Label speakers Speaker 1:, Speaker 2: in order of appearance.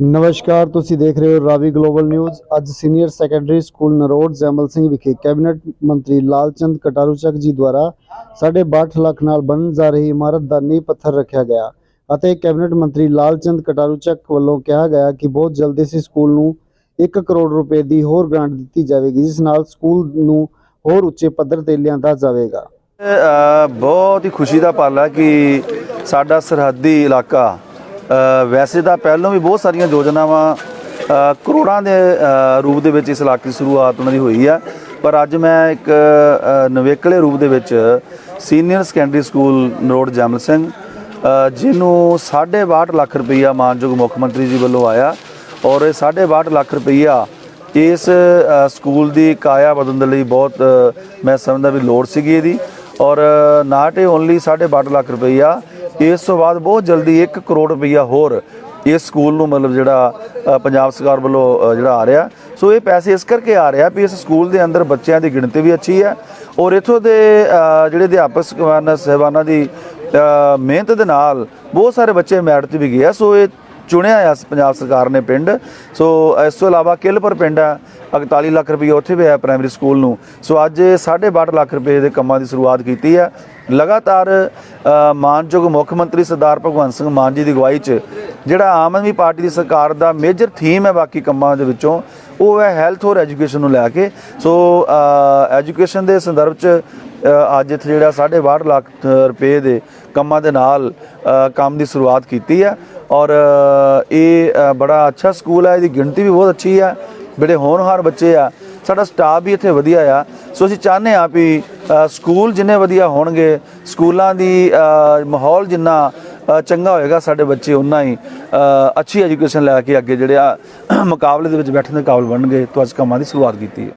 Speaker 1: ਨਮਸਕਾਰ, ਤੁਸੀਂ ਦੇਖ ਰਹੇ ਹੋ ਰਾਵੀ ਗਲੋਬਲ ਨਿਊਜ਼ ਅੱਜ senior secondary school Narot Jaimal Singh ਵਿਖੇ ਕੈਬਨਿਟ ਮੰਤਰੀ ਲਾਲਚੰਦ ਕਟਾਰੂਚਕ ਜੀ ਦੁਆਰਾ 62 ਲੱਖ ਨਾਲ ਬਣਨ ਜਾ ਰਹੀ ਇਮਾਰਤ ਦਾ ਨੀਂਹ ਪੱਥਰ ਰੱਖਿਆ ਗਿਆ ਅਤੇ ਕੈਬਨਿਟ ਮੰਤਰੀ ਲਾਲਚੰਦ ਕਟਾਰੂਚਕ ਵੱਲੋਂ ਕਿਹਾ ਗਿਆ ਕਿ ਬਹੁਤ ਜਲਦੀ ਇਸ ਸਕੂਲ ਨੂੰ 1 ਕਰੋੜ ਰੁਪਏ ਦੀ ਹੋਰ ਗ੍ਰਾਂਟ ਦਿੱਤੀ ਜਾਵੇਗੀ, ਜਿਸ ਨਾਲ ਸਕੂਲ ਨੂੰ ਹੋਰ ਉੱਚੇ ਪੱਧਰ ਤੇ ਲਿਆਂਦਾ ਜਾਵੇਗਾ।
Speaker 2: ਬਹੁਤ ਹੀ ਖੁਸ਼ੀ ਦਾ ਪਲ ਹੈ ਕਿ ਸਾਡਾ ਸਰਹੱਦੀ ਇਲਾਕਾ ਵੈਸੇ ਤਾਂ ਪਹਿਲਾਂ ਵੀ ਬਹੁਤ ਸਾਰੀਆਂ ਯੋਜਨਾਵਾਂ ਕਰੋੜਾਂ ਦੇ ਰੂਪ ਦੇ ਵਿੱਚ ਇਸ ਇਲਾਕੇ ਦੀ ਸ਼ੁਰੂਆਤ ਉਹਨਾਂ ਦੀ ਹੋਈ ਆ। ਪਰ ਅੱਜ ਮੈਂ ਇੱਕ ਅ, ਨਵੇਕਲੇ ਰੂਪ ਦੇ ਵਿੱਚ senior secondary school Narot Jaimal Singh ਅ, ਜਿਹਨੂੰ 62 ਲੱਖ ਰੁਪਈਆ ਮਾਨਯੋਗ ਮੁੱਖ ਮੰਤਰੀ ਜੀ ਵੱਲੋਂ ਆਇਆ ਔਰ ਇਹ 62 ਲੱਖ ਰੁਪਈਆ ਇਸ ਸਕੂਲ ਦੀ ਕਾਇਆ ਬਦਲਣ ਦੇ ਲਈ ਬਹੁਤ ਮੈਂ ਸਮਝਦਾ ਵੀ ਲੋੜ ਸੀਗੀ ਇਹਦੀ। ਔਰ ਨਾਟ ਇਹ ਓਨਲੀ 62 ਲੱਖ ਰੁਪਈਆ ਇਸ ਤੋਂ ਬਾਅਦ ਬਹੁਤ ਜਲਦੀ 1 ਕਰੋੜ ਰੁਪਈਆ ਹੋਰ ਇਸ ਸਕੂਲ ਨੂੰ ਮਤਲਬ ਜਿਹੜਾ ਪੰਜਾਬ ਸਰਕਾਰ ਵੱਲੋਂ ਜਿਹੜਾ ਆ ਰਿਹਾ। ਸੋ ਇਹ ਪੈਸੇ ਇਸ ਕਰਕੇ ਆ ਰਿਹਾ ਵੀ ਇਸ ਸਕੂਲ ਦੇ ਅੰਦਰ ਬੱਚਿਆਂ ਦੀ ਗਿਣਤੀ ਵੀ ਅੱਛੀ ਹੈ ਔਰ ਇਥੋਂ ਦੇ ਜਿਹੜੇ ਅਧਿਆਪਕ ਸਹਿਬਾਨਾਂ ਦੀ ਮਿਹਨਤ ਦੇ ਨਾਲ ਬਹੁਤ ਸਾਰੇ ਬੱਚੇ ਮੈਰਿਟ 'ਤੇ ਵੀ ਗਏ ਆ। ਸੋ ਇਹ ਚੁਣਿਆ ਆ ਪੰਜਾਬ ਸਰਕਾਰ ਨੇ ਪਿੰਡ। ਸੋ ਇਸ ਤੋਂ ਇਲਾਵਾ ਕਿਲਪੁਰ ਪਿੰਡ ਆ 41 ਲੱਖ ਰੁਪਏ ਉੱਥੇ ਵੀ ਹੈ ਪ੍ਰਾਇਮਰੀ ਸਕੂਲ ਨੂੰ। ਸੋ ਅੱਜ ਇਹ 62 ਲੱਖ ਰੁਪਏ ਦੇ ਕੰਮਾਂ ਦੀ ਸ਼ੁਰੂਆਤ ਕੀਤੀ ਹੈ ਲਗਾਤਾਰ ਮਾਨਯੋਗ ਮੁੱਖ ਮੰਤਰੀ ਸਰਦਾਰ ਭਗਵੰਤ ਸਿੰਘ ਮਾਨ ਜੀ ਦੀ ਅਗਵਾਈ 'ਚ ਜਿਹੜਾ ਆਮ ਆਦਮੀ ਪਾਰਟੀ ਦੀ ਸਰਕਾਰ ਦਾ ਮੇਜਰ ਥੀਮ ਹੈ ਬਾਕੀ ਕੰਮਾਂ ਦੇ ਵਿੱਚੋਂ, ਉਹ ਹੈ ਹੈਲਥ ਔਰ ਐਜੂਕੇਸ਼ਨ ਨੂੰ ਲੈ ਕੇ। ਸੋ ਐਜੂਕੇਸ਼ਨ ਦੇ ਸੰਦਰਭ 'ਚ ਅੱਜ ਇੱਥੇ ਜਿਹੜਾ 62 ਲੱਖ ਰੁਪਏ ਦੇ ਕੰਮਾਂ ਦੇ ਨਾਲ ਕੰਮ ਦੀ ਸ਼ੁਰੂਆਤ ਕੀਤੀ ਹੈ ਔਰ ਇਹ ਬੜਾ ਅੱਛਾ ਸਕੂਲ ਹੈ ਇਹਦੀ ਗਿਣਤੀ ਵੀ ਬਹੁਤ ਅੱਛੀ ਹੈ ਬੜੇ ਹੋਣਹਾਰ ਬੱਚੇ ਆ। ਸਾਡਾ ਸਟਾਫ ਵੀ ਇੱਥੇ ਵਧੀਆ ਆ। ਸੋ ਅਸੀਂ ਚਾਹੁੰਦੇ ਆ ਵੀ ਸਕੂਲ ਜਿੰਨੇ ਵਧੀਆ ਹੋਣਗੇ, ਸਕੂਲਾਂ ਦੀ ਮਾਹੌਲ ਜਿੰਨਾ ਚੰਗਾ ਹੋਏਗਾ ਸਾਡੇ ਬੱਚੇ ਉਨਾ ਹੀ ਅੱਛੀ ਐਜੂਕੇਸ਼ਨ ਲੈ ਕੇ ਅੱਗੇ ਜਿਹੜੇ ਆ, ਮੁਕਾਬਲੇ ਦੇ ਵਿੱਚ ਬੈਠਣ ਦੇ ਕਾਬਲ ਬਣਨਗੇ। ਤੋਂ ਅੱਜ ਕੰਮਾਂ ਦੀ ਸ਼ੁਰੂਆਤ ਕੀਤੀ ਹੈ।